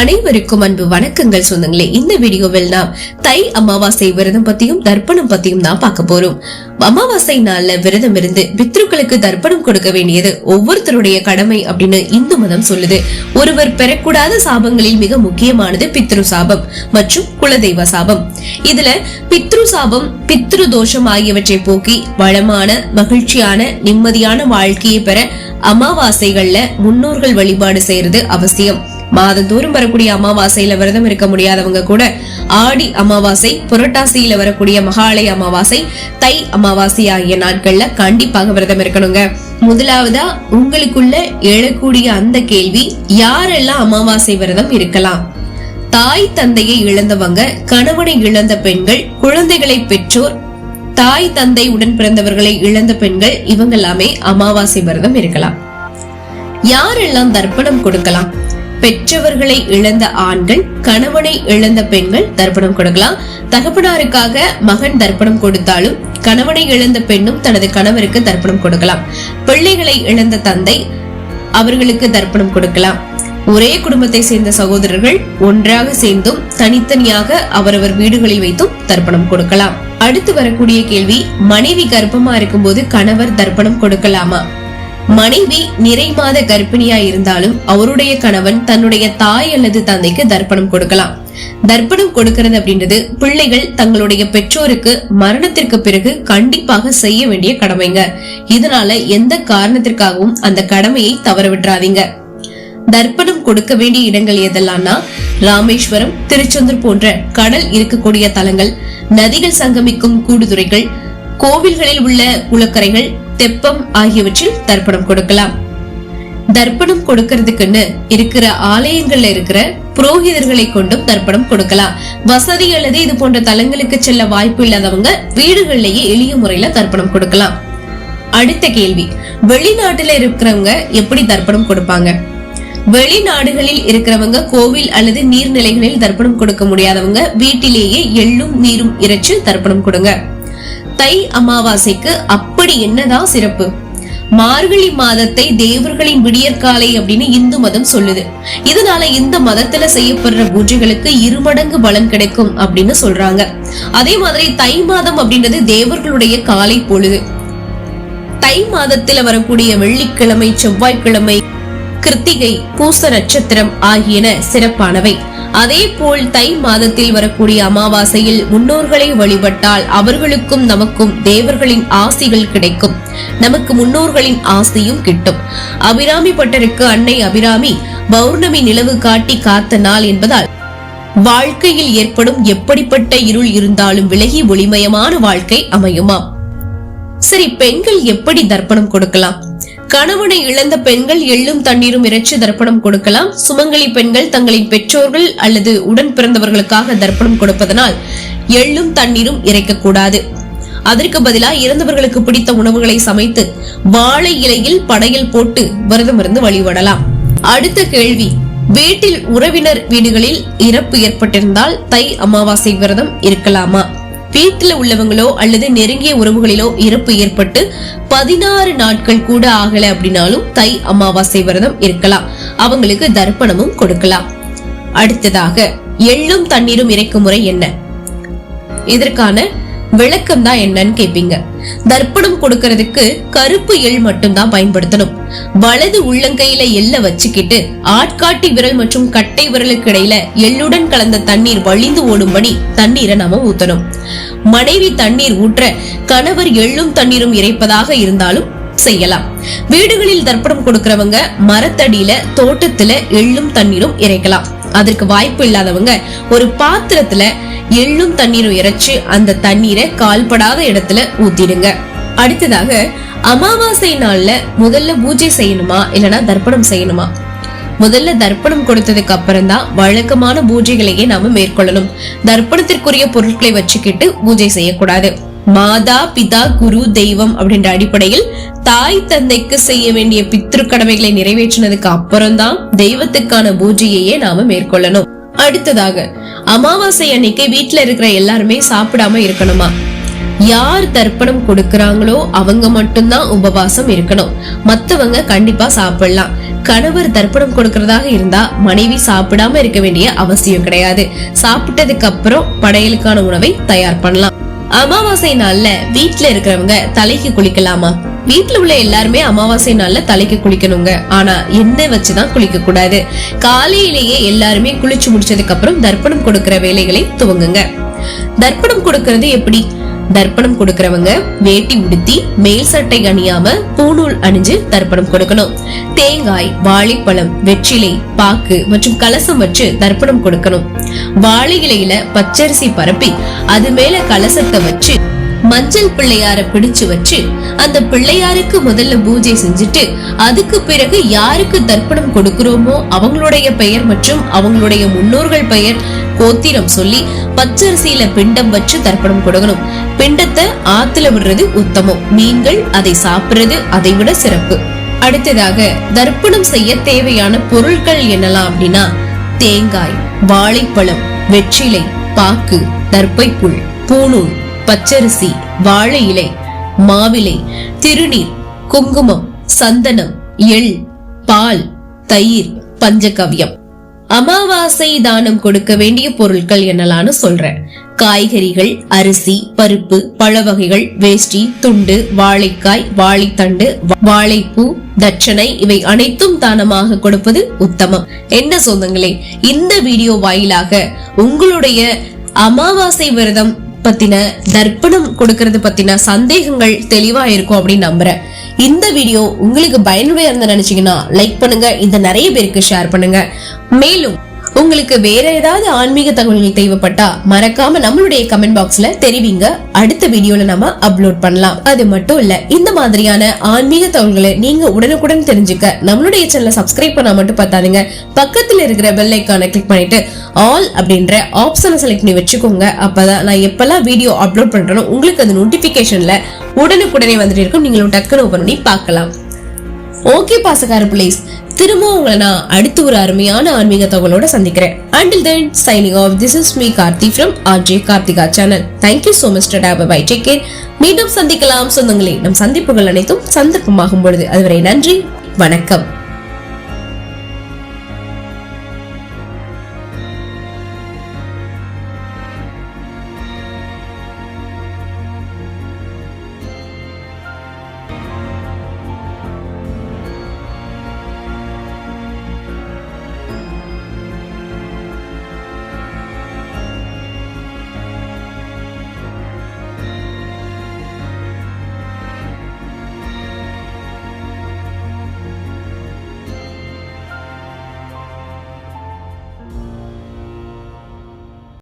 அனைவருக்கும் அன்பு வணக்கங்கள் சொந்தங்களே. இந்த வீடியோவில் நாம் தை அமாவாசை விரதம் பத்தியும் தர்ப்பணம் பத்தியும் தான் பார்க்க போறோம். அமாவாசை நாள்ல விரதம் இருந்து பித்ருக்களுக்கு தர்ப்பணம் கொடுக்க வேண்டியது ஒவ்வொருத்தருடைய கடமை அப்படின்னு இந்து மதம் சொல்லுது. ஒருவர் பெறக்கூடாத சாபங்களில் மிக முக்கியமானது பித்ரு சாபம் மற்றும் குலதெய்வ சாபம். இதுல பித்ரு சாபம் பித்ரு தோஷம் ஆகியவற்றை போக்கி வளமான மகிழ்ச்சியான நிம்மதியான வாழ்க்கையை பெற அமாவாசைகள்ல முன்னோர்கள் வழிபாடு செய்யறது அவசியம். மாதந்தோறும் வரக்கூடிய அமாவாசையில விரதம் இருக்க முடியாதவங்க கூட ஆடி அமாவாசை புரட்டாசியில வரக்கூடிய மகாலய அமாவாசை தை அமாவாசை ஆகிய நாட்கள்ல கண்டிப்பாக விரதம் இருக்கணுங்க. முதலாவதா உங்களுக்குள்ள எழக்கூடிய அந்த கேள்வி யாரெல்லாம் அமாவாசை விரதம் இருக்கலாம்? தாய் தந்தையை இழந்தவங்க கணவனை இழந்த பெண்கள் குழந்தைகளை பெற்றோர் தாய் தந்தை உடன் பிறந்தவர்களை இழந்த பெண்கள் இவங்க எல்லாமே அமாவாசை விரதம் இருக்கலாம். யாரெல்லாம் தர்ப்பணம் கொடுக்கலாம்? பெற்றவர்களை இழந்த ஆண்கள் கணவனை இழந்த பெண்கள் தர்ப்பணம் கொடுக்கலாம். தகப்பனாருக்காக மகன் தர்ப்பணம் கொடுத்தாலும் கணவனை இழந்த பெண்ணும் தனது கணவருக்கு தர்ப்பணம் கொடுக்கலாம். பிள்ளைகளை இழந்த தந்தை அவர்களுக்கு தர்ப்பணம் கொடுக்கலாம். ஒரே குடும்பத்தை சேர்ந்த சகோதரர்கள் ஒன்றாக சேர்ந்தும் தனித்தனியாக அவரவர் வீடுகளில் வைத்தும் தர்ப்பணம் கொடுக்கலாம். அடுத்து வரக்கூடிய கேள்வி மனைவி கர்ப்பமா இருக்கும்போது கணவர் தர்ப்பணம் கொடுக்கலாமா? மனைவி நிறை மாத கர்ப்பிணியா இருந்தாலும் அவருடைய கணவன் தன்னுடைய தாய் அல்லது தந்தைக்கு தர்ப்பணம் கொடுக்கலாம். தர்ப்பணம் கொடுக்கிறது அப்படின்றது பிள்ளைகள் தங்களுடைய பெற்றோருக்கு மரணத்திற்கு பிறகு கண்டிப்பாக செய்ய வேண்டிய கடமைங்க. இதனால எந்த காரணத்திற்காகவும் அந்த கடமையை தவற விட்டுறாதீங்க தர்ப்பணம் கொடுக்க வேண்டிய இடங்கள் எதெல்லாம்னா ராமேஸ்வரம் திருச்செந்தூர் போன்ற கடல் இருக்கக்கூடிய தலங்கள் நதிகள் சங்கமிக்கும் கூடுதுறைகள் கோவில்களில் உள்ள குளக்கரைகள் தெப்பம் ஆகியவற்றில் தர்ப்பணம் கொடுக்கலாம். தர்ப்பணம் கொடுக்கறதுக்குன்னு இருக்கிற ஆலயங்கள்ல இருக்கிற புரோகிதர்களை கொண்டும் தர்ப்பணம் கொடுக்கலாம். வசதி அல்லது இது போன்ற தலங்களுக்கு செல்ல வாய்ப்பு இல்லாதவங்க வீடுகள்லயே எளிய முறையில தர்ப்பணம் கொடுக்கலாம். அடுத்த கேள்வி. வெளிநாட்டுல இருக்கிறவங்க எப்படி தர்ப்பணம் கொடுப்பாங்க? வெளிநாடுகளில் இருக்கிறவங்க கோவில் அல்லது நீர்நிலைகளில் தர்ப்பணம் கொடுக்க முடியாதவங்க வீட்டிலேயே எள்ளும் நீரும் இறைச்சு தர்ப்பணம் கொடுங்க. தை அமாவாசைக்கு அப்படி என்னதான் சிறப்பு? மார்கழி மாதத்தை தேவர்களின் விடியற்காலை அப்படின்னு இந்து மதம் சொல்லுது. இதனால இந்த மதத்துல செய்யப்படுற பூஜைகளுக்கு இருமடங்கு பலன் கிடைக்கும் அப்படின்னு சொல்றாங்க. அதே மாதிரி தை மாதம் அப்படின்றது தேவர்களுடைய காலை பொழுது. தை மாதத்துல வரக்கூடிய வெள்ளிக்கிழமை செவ்வாய்க்கிழமை கிருத்திகை பூச நட்சத்திரம் ஆகியன சிறப்பானவை. அதே போல் தை மாதத்தில் வரக்கூடிய அமாவாசையில் முன்னோர்களை வழிபட்டால் அவர்களுக்கும் நமக்கும் தேவர்களின் ஆசிகள் கிடைக்கும். நமக்கு முன்னோர்களின் ஆசையும் கிட்டும். அபிராமி பட்டருக்கு அன்னை அபிராமி பௌர்ணமி நிலவு காட்டி காத்த நாள் என்பதால் வாழ்க்கையில் ஏற்படும் எப்படிப்பட்ட இருள் இருந்தாலும் விலகி ஒளிமயமான வாழ்க்கை அமையுமா சரி பெண்கள் எப்படி தர்ப்பணம் கொடுக்கலாம்? கணவனை இழந்த பெண்கள் எள்ளும் தண்ணீரும் இறைச்சி தர்ப்பணம் கொடுக்கலாம். சுமங்கலி பெண்கள் தங்களின் பெற்றோர்கள் அல்லது உடன் பிறந்தவர்களுக்காக தர்ப்பணம் கொடுப்பதனால் எள்ளும் தண்ணீரும் இறைக்கக்கூடாது. அதற்கு பதிலாக இறந்தவர்களுக்கு பிடித்த உணவுகளை சமைத்து வாழை இலையில் படையல் போட்டு விரதம் இருந்து வழிபடலாம். அடுத்த கேள்வி வீட்டில் உறவினர் வீடுகளில் இறப்பு ஏற்பட்டிருந்தால் தை அமாவாசை விரதம் இருக்கலாமா? வீட்டுல உள்ளவங்களோ அல்லது நெருங்கிய உறவுகளிலோ இறப்பு ஏற்பட்டு பதினாறு நாட்கள் கூட ஆகல அப்படின்னாலும் தை அமாவாசை விரதம் இருக்கலாம். அவங்களுக்கு தர்ப்பணமும் கொடுக்கலாம். அடுத்ததாக எள்ளும் தண்ணீரும் இறைக்கும் முறை என்ன? இதற்கான விளக்கம் தான் என்னன்னு கேப்பீங்க. தர்ப்பணம் கொடுக்கறதுக்கு கருப்பு எள் மட்டும்தான் பயன்படுத்தணும். வலது உள்ளங்கையில எள்ள வச்சுக்கிட்டு ஆட்காட்டி விரல் மற்றும் கட்டை விரலுக்கு இடையில எள்ளுடன் கலந்த தண்ணீர் வழிந்து ஓடும்படி தண்ணீரை நாம ஊத்தணும். மனைவி தண்ணீர் ஊற்ற கணவர் எள்ளும் தண்ணீரும் இறைப்பதாக இருந்தாலும் செய்யலாம். வீடுகளில் தர்ப்பணம் கொடுக்கறவங்க மரத்தடியில தோட்டத்துல எள்ளும் தண்ணீரும் இறைக்கலாம். அதற்கு வாய்ப்பு இல்லாதவங்க ஒரு பாத்திரத்துல எள்ளும் தண்ணீரும் இறைச்சு அந்த தண்ணீரை கால்படாத இடத்துல ஊத்திடுங்க. அடுத்ததாக அமாவாசை நாள்ல முதல்ல பூஜை செய்யணுமா? இல்லனா தர்ப்பணம் செய்யணுமா? முதல்ல தர்ப்பணம் கொடுத்ததுக்கு அப்புறம் தான் வழக்கமான பூஜைகளையே நாம மேற்கொள்ளணும். தர்ப்பணத்திற்குரிய பொருட்களை வச்சுக்கிட்டு பூஜை செய்யக்கூடாது. மாதா பிதா குரு தெய்வம் அப்படின்ற அடிப்படையில் தாய் தந்தைக்கு செய்ய வேண்டிய பித்ரு கடமைகளை நிறைவேற்றினதுக்கு அப்புறம் தான் தெய்வத்துக்கான பூஜையையே நாம மேற்கொள்ளணும். அடுத்ததாக அமாவாசை அன்னைக்கு வீட்டுல இருக்கிற எல்லாருமே சாப்பிடாம இருக்கணுமா? யார் தர்ப்பணம் கொடுக்கறாங்களோ அவங்க மட்டும்தான் உபவாசம் இருக்கணும். மத்தவங்க கண்டிப்பா சாப்பிடலாம். கணவர் தர்ப்பணம் கொடுக்கறதாக இருந்தா மனைவி சாப்பிடாம இருக்க வேண்டிய அவசியம் கிடையாது. சாப்பிட்டதுக்கு அப்புறம் படையலுக்கான உணவை தயார் பண்ணலாம். அமாவாசை நாள்ல வீட்ல இருக்கிறவங்க தலைக்கு குளிக்கலாமா? வீட்ல உள்ள எல்லாருமே அமாவாசை நாள்ல தலைக்கு குளிக்கணுங்க. ஆனா எண்ணெய் வச்சுதான் குளிக்க கூடாது. காலையிலேயே எல்லாருமே குளிச்சு முடிச்சதுக்கு அப்புறம் தர்ப்பணம் கொடுக்கிற வேலைகளை துவங்குங்க. தர்ப்பணம் கொடுக்கறது எப்படி? தர்ப்பணம் கொடுக்கறவங்க வேட்டி உடுத்தி மேல் சட்டை அணியாம பூநூல் அணிஞ்சு தர்ப்பணம் கொடுக்கணும். தேங்காய் வாழைப்பழம் வெற்றிலை பாக்கு மற்றும் கலசம் வச்சு தர்ப்பணம் கொடுக்கணும். வாழை இலையில பச்சரிசி பரப்பி அது மேல கலசத்தை வச்சு மஞ்சள் பிள்ளையார பிடிச்சு வச்சு அந்த பிள்ளையாருக்கு முதல்ல பூஜை செஞ்சுட்டு அதுக்கு பிறகு யாருக்கு தர்ப்பணம் கொடுக்கிறோமோ அவங்களுடைய பெயர் மற்றும் அவங்களுடைய முன்னோர்கள் பெயர் கோத்திரம் சொல்லி பச்சரிசியில பிண்டம் வச்சு தர்ப்பணம் கொடுக்கணும். பிண்டத்தை ஆத்துல விடுறது உத்தமம். மீன்கள் அதை சாப்பிடுறது அதை விட சிறப்பு. அடுத்ததாக தர்ப்பணம் செய்ய தேவையான பொருட்கள் என்னலாம் அப்படின்னா தேங்காய் வாழைப்பழம் வெற்றிலை பாக்கு தர்ப்பைப்புல் பூணூல் பச்சரிசி வாழை இலை மாவிலை திருநீர் குங்குமம் சந்தனம் எள் பால் தயிர் பஞ்சகவ்யம். அமாவாசை தானம் கொடுக்க வேண்டிய பொருட்கள் என்னலான்னு சொல்றேன். காய்கறிகள் அரிசி பருப்பு பழ வகைகள் வேஷ்டி துண்டு வாழைக்காய் வாழைத்தண்டு வாழைப்பூ தட்சணை இவை அனைத்தும் தானமாக கொடுப்பது உத்தமம். என்ன சொந்தங்களே இந்த வீடியோ வாயிலாக உங்களுடைய அமாவாசை விரதம் பத்தின தர்ப்பணம் கொடுக்கறது பத்தின சந்தேகங்கள் தெளிவா இருக்கும் அப்படின்னு நம்புறேன். இந்த வீடியோ உங்களுக்கு பயனுடைய இருந்து நினைச்சீங்கன்னா லைக் பண்ணுங்க. இந்த நிறைய பேருக்கு ஷேர் பண்ணுங்க. மேலும் உங்களுக்கு வேற ஏதாவது ஆன்மீக தகவல்கள் தேவைப்பட்டா மறக்காம நம்மளுடைய கமெண்ட் பாக்ஸ்ல தெரிவிங்க. அடுத்த வீடியோல நம்ம அப்லோட் பண்ணலாம். அது மட்டும் இல்ல இந்த மாதிரியான ஆன்மீக தகவல்களை நீங்க உடனுக்குடன் தெரிஞ்சுக்க நம்மளுடைய சேனலை சப்ஸ்கிரைப் பண்ணா மட்டும் பார்த்தாதுங்க. பக்கத்துல இருக்கிற பெல் ஐக்கானை கிளிக் பண்ணிட்டு ஆல் அப்படின்ற ஆப்ஷனை செலக்ட் பண்ணி வச்சுக்கோங்க. அப்பதான் நான் எப்பெல்லாம் வீடியோ அப்லோட் பண்றேனோ உங்களுக்கு அது நோட்டிபிகேஷன்ல உடனுக்குடனே வந்துட்டு இருக்கும். நீங்களும் டக்குன்னு ஓபன் பண்ணி பார்க்கலாம். ஓகே பாசக்கார பிளேஸ் திரும்பவும் உங்களை நான் அடுத்து ஒரு அருமையான ஆன்மீக தகவலோட சந்திக்கிறேன். Until then signing off this is me Karthi from RJ Karthika channel thank you so much டா பை டேக் கேர் மீண்டும் சந்திக்கலாம் சொந்தங்களே. நம் சந்திப்புகள் அனைத்தும் சந்தர்ப்பமாகும் பொழுது. அதுவரை நன்றி. வணக்கம்.